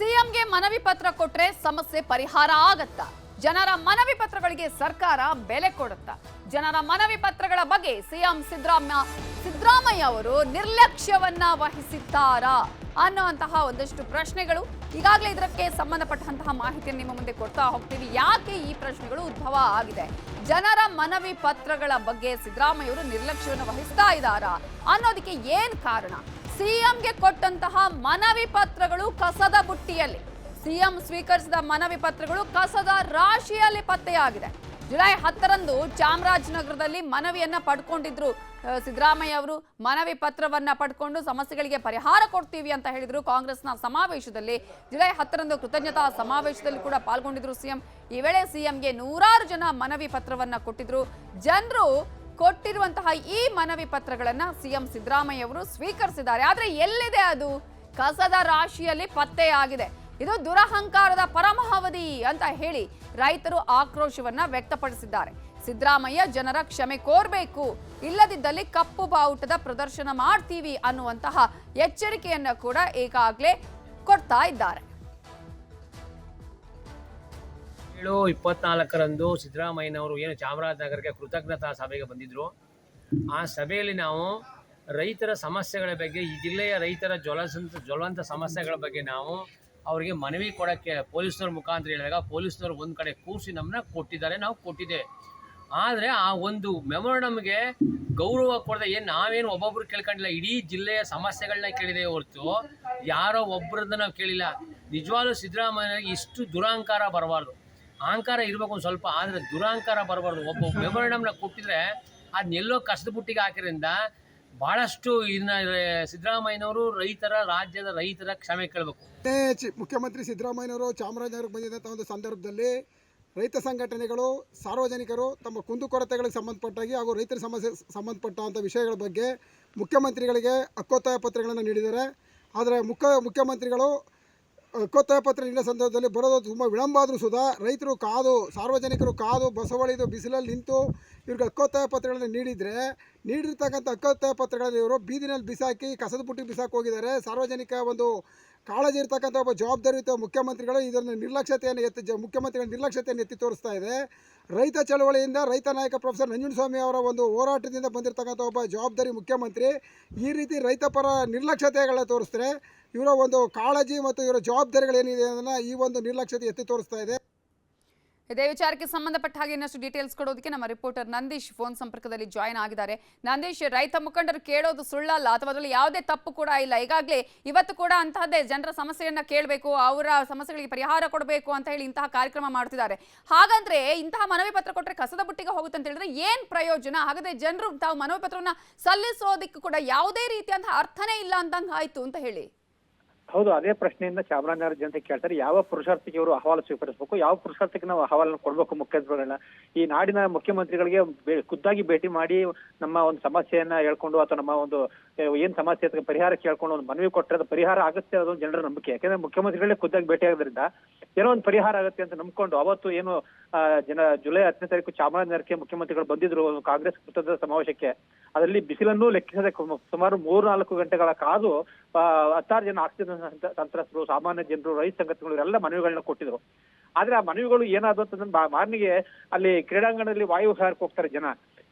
ಸಿಎಂಗೆ ಮನವಿ ಪತ್ರ ಕೊಟ್ರೆ ಸಮಸ್ಯೆ ಪರಿಹಾರ ಆಗತ್ತಾ? ಜನರ ಮನವಿ ಪತ್ರಗಳಿಗೆ ಸರ್ಕಾರ ಬೆಲೆ ಕೊಡುತ್ತಾ? ಜನರ ಮನವಿ ಪತ್ರಗಳ ಬಗ್ಗೆ ಸಿಎಂ ಸಿದ್ದರಾಮಯ್ಯ ಸಿದ್ದರಾಮಯ್ಯ ಅವರು ನಿರ್ಲಕ್ಷ್ಯವನ್ನ ವಹಿಸಿದ್ದಾರಾ? ಅನ್ನುವಂತಹ ಒಂದಷ್ಟು ಪ್ರಶ್ನೆಗಳು ಈಗಾಗಲೇ ಇದಕ್ಕೆ ಸಂಬಂಧಪಟ್ಟಂತಹ ಮಾಹಿತಿಯನ್ನು ನಿಮ್ಮ ಮುಂದೆ ಕೊಡ್ತಾ ಹೋಗ್ತೀವಿ. ಯಾಕೆ ಈ ಪ್ರಶ್ನೆಗಳು ಉದ್ಭವ ಆಗಿದೆ? ಜನರ ಮನವಿ ಪತ್ರಗಳ ಬಗ್ಗೆ ಸಿದ್ದರಾಮಯ್ಯ ಅವರು ನಿರ್ಲಕ್ಷ್ಯವನ್ನು ವಹಿಸ್ತಾ ಇದ್ದಾರಾ? ಅನ್ನೋದಕ್ಕೆ ಏನ್ ಕಾರಣ? ಸಿಎಂಗೆ ಕೊಟ್ಟಂತಹ ಮನವಿ ಪತ್ರಗಳು ಕಸದ ಬುಟ್ಟಿಯಲ್ಲಿ. ಸಿಎಂ ಸ್ವೀಕರಿಸಿದ ಮನವಿ ಪತ್ರಗಳು ಕಸದ ರಾಶಿಯಲ್ಲಿ ಪತ್ತೆಯಾಗಿದೆ. ಜುಲೈ ಹತ್ತರಂದು ಚಾಮರಾಜನಗರದಲ್ಲಿ ಮನವಿಯನ್ನ ಪಡ್ಕೊಂಡಿದ್ರು ಸಿದ್ದರಾಮಯ್ಯ ಅವರು. ಮನವಿ ಪತ್ರವನ್ನ ಪಡ್ಕೊಂಡು ಸಮಸ್ಯೆಗಳಿಗೆ ಪರಿಹಾರ ಕೊಡ್ತೀವಿ ಅಂತ ಹೇಳಿದ್ರು ಕಾಂಗ್ರೆಸ್ನ ಸಮಾವೇಶದಲ್ಲಿ. ಜುಲೈ ಹತ್ತರಂದು ಕೃತಜ್ಞತಾ ಸಮಾವೇಶದಲ್ಲಿ ಕೂಡ ಪಾಲ್ಗೊಂಡಿದ್ರು ಸಿಎಂ. ಈ ವೇಳೆ ಸಿಎಂಗೆ ನೂರಾರು ಜನ ಮನವಿ ಪತ್ರವನ್ನ ಕೊಟ್ಟಿದ್ರು. ಜನರು ಕೊಟ್ಟಿರುವಂತಹ ಈ ಮನವಿ ಪತ್ರಗಳನ್ನ ಸಿಎಂ ಸಿದ್ದರಾಮಯ್ಯ ಅವರು ಸ್ವೀಕರಿಸಿದ್ದಾರೆ. ಆದ್ರೆ ಎಲ್ಲಿದೆ ಅದು? ಕಸದ ರಾಶಿಯಲ್ಲಿ ಪತ್ತೆಯಾಗಿದೆ ಇದು ದುರಹಂಕಾರದ ಪರಮಾವಧಿ ಅಂತ ಹೇಳಿ ರೈತರು ಆಕ್ರೋಶವನ್ನ ವ್ಯಕ್ತಪಡಿಸಿದ್ದಾರೆ. ಸಿದ್ದರಾಮಯ್ಯ, ಜನರ ಕ್ಷಮೆ ಕೋರ್ಬೇಕು, ಇಲ್ಲದಿದ್ದಲ್ಲಿ ಕಪ್ಪು ಬಾವುಟದ ಪ್ರದರ್ಶನ ಮಾಡ್ತೀವಿ ಅನ್ನುವಂತಹ ಎಚ್ಚರಿಕೆಯನ್ನ ಕೂಡ ಈಗಾಗಲೇ ಕೊಡ್ತಾ ಇದ್ದಾರೆ. ಏಳು ಇಪ್ಪತ್ನಾಲ್ಕರಂದು ಸಿದ್ದರಾಮಯ್ಯನವರು ಏನು ಚಾಮರಾಜನಗರಕ್ಕೆ ಕೃತಜ್ಞತಾ ಸಭೆಗೆ ಬಂದಿದ್ದರು ಆ ಸಭೆಯಲ್ಲಿ ನಾವು ರೈತರ ಸಮಸ್ಯೆಗಳ ಬಗ್ಗೆ, ಈ ಜಿಲ್ಲೆಯ ರೈತರ ಜ್ವಲಸಂತ, ಜ್ವಲಂತ ಸಮಸ್ಯೆಗಳ ಬಗ್ಗೆ ನಾವು ಅವರಿಗೆ ಮನವಿ ಕೊಡೋಕ್ಕೆ ಪೊಲೀಸ್ನವ್ರ ಮುಖಾಂತರ ಹೇಳಿದಾಗ ಪೊಲೀಸ್ನವ್ರು ಒಂದು ಕಡೆ ಕೂರಿಸಿ ನಮ್ಮನ್ನ ಕೊಟ್ಟಿದ್ದಾರೆ, ನಾವು ಕೊಟ್ಟಿದ್ದೆ ಆದರೆ ಆ ಒಂದು ಮೆಮೊರಂಡಮ್ಗೆ ಗೌರವ ಕೊಡದೆ ಏನು ನಾವೇನು ಒಬ್ಬೊಬ್ರು ಕೇಳ್ಕೊಂಡಿಲ್ಲ, ಇಡೀ ಜಿಲ್ಲೆಯ ಸಮಸ್ಯೆಗಳನ್ನ ಕೇಳಿದೆ ಹೊರತು ಯಾರೋ ಒಬ್ಬರದ್ದು ನಾವು ಕೇಳಿಲ್ಲ. ನಿಜವಾಗ್ಲೂ ಸಿದ್ದರಾಮಯ್ಯನಿಗೆ ಇಷ್ಟು ದುರಹಂಕಾರ ಬರಬಾರ್ದು. ಅಹಂಕಾರ ಇರಬೇಕು ಒಂದು ಸ್ವಲ್ಪ, ಆದರೆ ದುರಹಂಕಾರ ಬರಬಾರ್ದು. ಒಬ್ಬ ಮೆಮೊರಂಡಮ್ನ ಕೊಟ್ಟಿದ್ರೆ ಅದನ್ನೆಲ್ಲೋ ಕಸದ ಬುಟ್ಟಿಗೆ ಹಾಕಿದ್ರಿಂದ ಬಹಳಷ್ಟು ಇದನ್ನ ಸಿದ್ದರಾಮಯ್ಯನವರು ರೈತರ, ರಾಜ್ಯದ ರೈತರ ಕ್ಷಮೆ ಕೇಳಬೇಕು. ಮುಖ್ಯಮಂತ್ರಿ ಸಿದ್ದರಾಮಯ್ಯನವರು ಚಾಮರಾಜನಗರಕ್ಕೆ ಬಂದಿದ್ದಂಥ ಒಂದು ಸಂದರ್ಭದಲ್ಲಿ ರೈತ ಸಂಘಟನೆಗಳು, ಸಾರ್ವಜನಿಕರು ತಮ್ಮ ಕುಂದುಕೊರತೆಗಳಿಗೆ ಸಂಬಂಧಪಟ್ಟಾಗಿ ಹಾಗೂ ರೈತರ ಸಮಸ್ಯೆ ಸಂಬಂಧಪಟ್ಟಂಥ ವಿಷಯಗಳ ಬಗ್ಗೆ ಮುಖ್ಯಮಂತ್ರಿಗಳಿಗೆ ಹಕ್ಕೊತ್ತಾಯ ಪತ್ರಗಳನ್ನು ನೀಡಿದ್ದಾರೆ. ಆದರೆ ಮುಖ್ಯ ಮುಖ್ಯಮಂತ್ರಿಗಳು ಹಕ್ಕೊತ್ತಾಯ ಪತ್ರ ಸಂದರ್ಭದಲ್ಲಿ ಬರೋದು ತುಂಬ ವಿಳಂಬ ಆದರೂ ಸುಧಾ ರೈತರು ಕಾದು, ಸಾರ್ವಜನಿಕರು ಕಾದು, ಬಸವಳಿದು, ಬಿಸಿಲಲ್ಲಿ ನಿಂತು ಇವ್ರಿಗೆ ಹಕ್ಕೊತ್ತಾಯ ಪತ್ರಗಳನ್ನು ನೀಡಿದರೆ ನೀಡಿರ್ತಕ್ಕಂಥ ಅಕ್ಕತ್ತ ಪತ್ರಗಳಲ್ಲಿ ಇವರು ಬೀದಿನಲ್ಲಿ ಬಿಸಾಕಿ ಕಸದ ಬುಟ್ಟಿ ಬಿಸಾಕಿ ಹೋಗಿದ್ದಾರೆ. ಸಾರ್ವಜನಿಕ ಒಂದು ಕಾಳಜಿ ಇರ್ತಕ್ಕಂಥ ಒಬ್ಬ ಜವಾಬ್ದಾರಿಯುತ ಮುಖ್ಯಮಂತ್ರಿಗಳು ಇದನ್ನು ನಿರ್ಲಕ್ಷ್ಯತೆಯನ್ನು ಎತ್ತಿ ಜ ಮುಖ್ಯಮಂತ್ರಿಗಳ ನಿರ್ಲಕ್ಷ್ಯತೆಯನ್ನು ಎತ್ತಿ ತೋರಿಸ್ತಾ ಇದೆ. ರೈತ ಚಳವಳಿಯಿಂದ ರೈತ ನಾಯಕ ಪ್ರೊಫೆಸರ್ ನಂಜುಂಡಸ್ವಾಮಿ ಅವರ ಒಂದು ಹೋರಾಟದಿಂದ ಬಂದಿರತಕ್ಕಂಥ ಒಬ್ಬ ಜವಾಬ್ದಾರಿ ಮುಖ್ಯಮಂತ್ರಿ ಈ ರೀತಿ ರೈತ ಪರ ನಿರ್ಲಕ್ಷ್ಯತೆಗಳನ್ನ ತೋರಿಸ್ತಾರೆ. ಇವರ ಒಂದು ಕಾಳಜಿ ಮತ್ತು ಇವರ ಜವಾಬ್ದಾರಿಗಳೇನಿದೆ ಅದನ್ನು ಈ ಒಂದು ನಿರ್ಲಕ್ಷ್ಯತೆ ಎತ್ತಿ ತೋರಿಸ್ತಾ ಇದೆ. ಇದೇ ವಿಚಾರಕ್ಕೆ ಸಂಬಂಧಪಟ್ಟ ಹಾಗೆ ಇನ್ನಷ್ಟು ಡೀಟೇಲ್ಸ್ ಕೊಡೋದಕ್ಕೆ ನಮ್ಮ ರಿಪೋರ್ಟರ್ ನಂದೀಶ್ ಫೋನ್ ಸಂಪರ್ಕದಲ್ಲಿ ಜಾಯ್ನ್ ಆಗಿದ್ದಾರೆ. ನಂದೀಶ್, ರೈತ ಮುಖಂಡರು ಕೇಳೋದು ಸುಳ್ಳಲ್ಲ, ಅಥವಾ ಅದರಲ್ಲಿ ಯಾವುದೇ ತಪ್ಪು ಕೂಡ ಇಲ್ಲ. ಈಗಾಗಲೇ ಇವತ್ತು ಕೂಡ ಅಂತಹದ್ದೇ ಜನರ ಸಮಸ್ಯೆಯನ್ನ ಕೇಳಬೇಕು, ಅವರ ಸಮಸ್ಯೆಗಳಿಗೆ ಪರಿಹಾರ ಕೊಡಬೇಕು ಅಂತ ಹೇಳಿ ಇಂತಹ ಕಾರ್ಯಕ್ರಮ ಮಾಡ್ತಿದ್ದಾರೆ. ಹಾಗಂದ್ರೆ ಇಂತಹ ಮನವಿ ಪತ್ರ ಕೊಟ್ಟರೆ ಕಸದ ಬುಟ್ಟಿಗೆ ಹೋಗುತ್ತೆ ಅಂತ ಹೇಳಿದ್ರೆ ಏನ್ ಪ್ರಯೋಜನ? ಹಾಗಾದ್ರೆ ಜನರು ತಾವು ಮನವಿ ಪತ್ರವನ್ನ ಸಲ್ಲಿಸೋದಕ್ಕೆ ಕೂಡ ಯಾವುದೇ ರೀತಿಯಂತಹ ಅರ್ಥನೇ ಇಲ್ಲ ಅಂತಂಗ್ ಆಯ್ತು ಅಂತ ಹೇಳಿ. ಹೌದು, ಅದೇ ಪ್ರಶ್ನೆಯಿಂದ ಚಾಮರಾಜನಗರ ಜನತೆ ಕೇಳ್ತಾರೆ, ಯಾವ ಪುರುಷಾರ್ಥಕ್ಕೆ ಇವರು ಅಹವಾಲು ಸ್ವೀಕರಿಸಬೇಕು? ಯಾವ ಪುರುಷಾರ್ಥಕ್ಕೆ ನಾವು ಅಹವಾಲನ್ನು ಕೊಡಬೇಕು ಮುಖ್ಯಮಂತ್ರಿಗಳನ್ನ? ಈ ನಾಡಿನ ಮುಖ್ಯಮಂತ್ರಿಗಳಿಗೆ ಖುದ್ದಾಗಿ ಭೇಟಿ ಮಾಡಿ ನಮ್ಮ ಒಂದು ಸಮಸ್ಯೆಯನ್ನ ಹೇಳ್ಕೊಂಡು ಅಥವಾ ನಮ್ಮ ಒಂದು ಏನ್ ಸಮಸ್ಯೆ ಅದಕ್ಕೆ ಪರಿಹಾರ ಕೇಳ್ಕೊಂಡು ಒಂದು ಮನವಿ ಕೊಟ್ಟರೆ ಅದು ಪರಿಹಾರ ಆಗುತ್ತೆ ಅದೊಂದು ಜನರ ನಂಬಿಕೆ. ಯಾಕಂದ್ರೆ ಮುಖ್ಯಮಂತ್ರಿಗಳೇ ಖುದ್ದಾಗಿ ಭೇಟಿ ಆಗೋದ್ರಿಂದ ಏನೋ ಒಂದು ಪರಿಹಾರ ಆಗುತ್ತೆ ಅಂತ ನಂಬ್ಕೊಂಡು ಅವತ್ತು ಏನು ಜನ, ಜುಲೈ ಹತ್ತನೇ ತಾರೀಕು ಚಾಮರಾಜನಗರಕ್ಕೆ ಮುಖ್ಯಮಂತ್ರಿಗಳು ಬಂದಿದ್ರು, ಕಾಂಗ್ರೆಸ್ ಕೃತದ ಸಮಾವೇಶಕ್ಕೆ. ಅದರಲ್ಲಿ ಬಿಸಿಲನ್ನು ಲೆಕ್ಕಿಸದೆ ಸುಮಾರು ಮೂರು ನಾಲ್ಕು ಗಂಟೆಗಳ ಕಾದು ಹತ್ತಾರು ಜನ ಆಕ್ಸಿಜನ್ ಸಂತ್ರಸ್ತರು ಸಾಮಾನ್ಯ ಜನರು, ರೈತ ಸಂಘಟನೆಗಳು ಎಲ್ಲ ಮನವಿಗಳನ್ನ ಕೊಟ್ಟಿದ್ರು. ಆದ್ರೆ ಆ ಮನವಿಗಳು ಏನಾದ್ರು ಅಂತಂದ್ರೆ ಮಾರ್ನಿಗೆ ಅಲ್ಲಿ ಕ್ರೀಡಾಂಗಣದಲ್ಲಿ ವಾಯು ವಿಹಾರಕ್ಕೆ ಹೋಗ್ತಾರೆ ಜನ.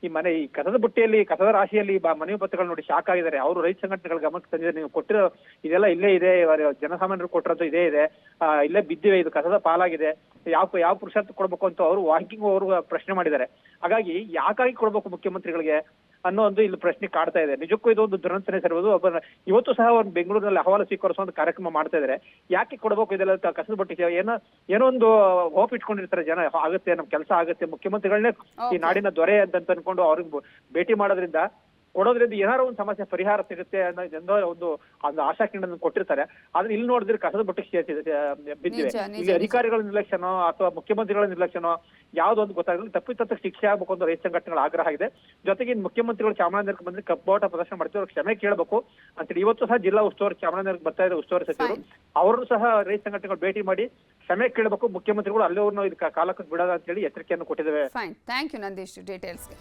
ಈ ಮನೆ, ಈ ಕಸದ ಬುಟ್ಟಿಯಲ್ಲಿ, ಕಸದ ರಾಶಿಯಲ್ಲಿ ಮನವಿ ಪತ್ರಗಳು ನೋಡಿ ಶಾಕ್ ಆಗಿದ್ದಾರೆ. ಅವರು ರೈತ ಸಂಘಟನೆಗಳ ಗಮನಕ್ಕೆ ತಂದಿದ್ದಾರೆ. ನೀವು ಕೊಟ್ಟಿರೋ ಇದೆಲ್ಲ ಇಲ್ಲೇ ಇದೆ ಜನಸಾಮಾನ್ಯರು ಕೊಟ್ಟಿರೋದು ಇದೇ ಇದೆ. ಇಲ್ಲೇ ಬಿದ್ದಿವೆ, ಇದು ಕಸದ ಪಾಲಾಗಿದೆ. ಯಾವ ಯಾವ ಪುರುಷಾರ್ಥ ಕೊಡ್ಬೇಕು ಅಂತ ಅವರು ವಾಕಿಂಗ್ ಅವರು ಪ್ರಶ್ನೆ ಮಾಡಿದ್ದಾರೆ. ಹಾಗಾಗಿ ಯಾಕಾಗಿ ಕೊಡ್ಬೇಕು ಮುಖ್ಯಮಂತ್ರಿಗಳಿಗೆ? ಅನ್ನೋ ಒಂದು ಇಲ್ಲಿ ಪ್ರಶ್ನೆ ಕಾಡ್ತಾ ಇದೆ. ನಿಜಕ್ಕೂ ಇದು ಒಂದು ದುರಂತನೇ ಸರಿಬಹುದು ಒಬ್ಬ ಇವತ್ತು ಸಹ ಒಂದು ಬೆಂಗಳೂರಿನಲ್ಲಿ ಅಹವಾಲು ಸ್ವೀಕರಿಸುವ ಒಂದು ಕಾರ್ಯಕ್ರಮ ಮಾಡ್ತಾ ಇದ್ದಾರೆ ಯಾಕೆ ಕೊಡ್ಬೇಕು ಇದೆಲ್ಲ ಕಸದ ಬಟ್ಟಿಗೆ ಏನೋ ಏನೋ ಒಂದು ಹೋಪ್ ಇಟ್ಕೊಂಡಿರ್ತಾರೆ ಜನ. ಆಗುತ್ತೆ ನಮ್ ಕೆಲಸ ಆಗುತ್ತೆ. ಮುಖ್ಯಮಂತ್ರಿಗಳನ್ನೇ ಈ ನಾಡಿನ ದೊರೆ ಅಂತ ಅನ್ಕೊಂಡು ಅವ್ರಿಗೆ ಭೇಟಿ ಮಾಡೋದ್ರಿಂದ ಕೊಡೋದ್ರಿಂದ ಏನಾರ ಒಂದು ಸಮಸ್ಯೆ ಪರಿಹಾರ ಸಿಗುತ್ತೆ ಅನ್ನೋ ಒಂದು ಒಂದು ಆಶಾ ಕಿರಣವನ್ನು ಕೊಟ್ಟಿರ್ತಾರೆ. ಆದ್ರೆ ಇಲ್ಲಿ ನೋಡಿದ್ರೆ ಕಸದ ಬಟ್ಟೆ ಬಿದ್ದಿವೆ. ಇಲ್ಲಿ ಅಧಿಕಾರಿಗಳ ನಿರ್ಲಕ್ಷ್ಯನೋ ಅಥವಾ ಮುಖ್ಯಮಂತ್ರಿಗಳ ನಿರ್ಲಕ್ಷ್ಯನೋ ಯಾವ್ದೋ ಒಂದು ಗೊತ್ತಾಗಲಿ ತಪ್ಪಿತಕ್ಕ ಶಿಕ್ಷೆ ಆಗ್ಬೇಕು ಅಂತ ರೈತ ಸಂಘಟನೆಗಳ ಆಗ್ರಹ ಇದೆ. ಜೊತೆಗೆ ಮುಖ್ಯಮಂತ್ರಿಗಳು ಚಾಮರಾಜನಗರಕ್ಕೆ ಬಂದ್ರೆ ಕಪ್ಪಾಟ ಪ್ರದರ್ಶನ ಮಾಡ್ತೀವಿ. ಅವ್ರಿಗೆ ಕ್ಷಮೆ ಕೇಳಬೇಕು. ಅಂತೇಳಿ ಇವತ್ತು ಸಹ ಜಿಲ್ಲಾ ಉಸ್ತುವಾರಿ ಚಾಮರಾಜನಗರಕ್ಕೆ ಬರ್ತಾ ಇದ್ದಾರೆ ಉಸ್ತುವಾರಿ ಸಚಿವರು ಅವರು ಸಹ ರೈತ ಸಂಘಟನೆಗಳು ಭೇಟಿ ಮಾಡಿ ಕ್ಷಮೆ ಕೇಳಬೇಕು. ಮುಖ್ಯಮಂತ್ರಿಗಳು ಇದಕ್ಕೆ ಕಾಲಕ್ಕೆ ಬಿಡೋದ ಅಂತೇಳಿ ಎಚ್ಚರಿಕೆಯನ್ನು ಕೊಟ್ಟಿದ್ದೇವೆ. Thank you Nandish ಡೀಟೇಲ್ಸ್ಗೆ